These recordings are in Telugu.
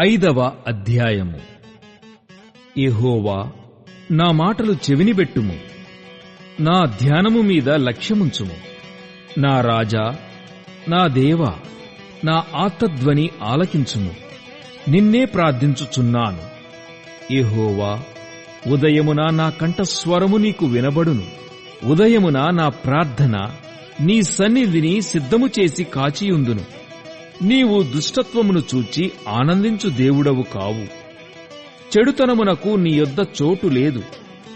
ఐదవ అధ్యాయము. ఎహోవా నా మాటలు చెవినిబెట్టుము. నా ధ్యానము మీద లక్ష్యముంచుము. నా రాజా నా దేవా నా ఆత్మధ్వని ఆలకించుము. నిన్నే ప్రార్థించుచున్నాను. ఎహోవా ఉదయమున నా కంఠస్వరము నీకు వినబడును. ఉదయమున నా ప్రార్థన నీ సన్నిధిని సిద్ధము చేసి కాచియుందును. నీవు దుష్టత్వమును చూచి ఆనందించు దేవుడవు కావు. చెడుతనమునకు నీ యొద్ద చోటు లేదు.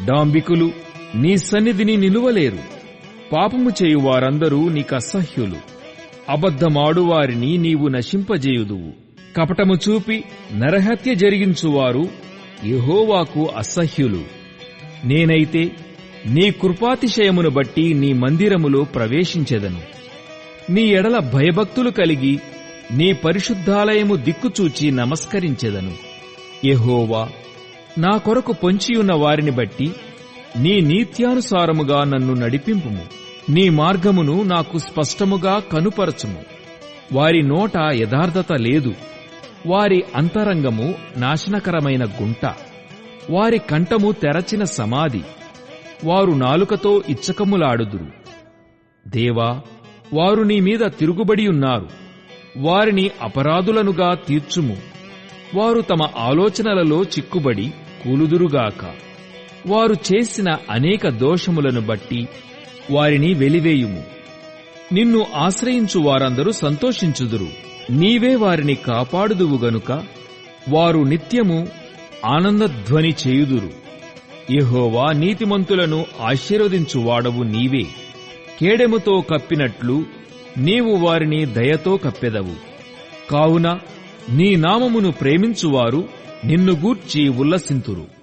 డాంబికులు నీ సన్నిధిని నిలువలేరు. పాపము చేయు వారందరూ నీకసహ్యులు అబద్ధమాడువారిని నీవు నశింపజేయుదువు. కపటము చూపి నరహత్య జరిగించువారు యహోవాకు అసహ్యులు. నేనైతే నీ కృపాతిశయమును బట్టి నీ మందిరములో ప్రవేశించెదను. నీ ఎడల భయభక్తులు కలిగి నీ పరిశుద్ధాలయము దిక్కుచూచి నమస్కరించెదను. యహోవా నా కొరకు పొంచియున్న వారిని బట్టి నీ నీత్యానుసారముగా నన్ను నడిపింపుము. నీ మార్గమును నాకు స్పష్టముగా కనుపరచుము. వారి నోట యథార్థత లేదు. వారి అంతరంగము నాశనకరమైన గుంట. వారి కంఠము తెరచిన సమాధి. వారు నాలుకతో ఇచ్చకములాడుదురు. దేవా వారు నీ మీద తిరుగుబడి ఉన్నారు. వారిని అపరాధులనుగా తీర్చుము. వారు తమ ఆలోచనలలో చిక్కుబడి కూలుదురుగాక. వారు చేసిన అనేక దోషములను బట్టి వారిని వెలివేయుము. నిన్ను ఆశ్రయించు వారందరూ సంతోషించుదురు. నీవే వారిని కాపాడుదువు గనుక వారు నిత్యము ఆనందధ్వని చేయుదురు. యహోవా నీతిమంతులను ఆశీర్వదించువాడవు నీవే. కేడెముతో కప్పినట్లు నీవు వారిని దయతో కప్పెదవు. కావున నీ నామమును ప్రేమించువారు నిన్ను గూర్చి ఉల్లసింతురు.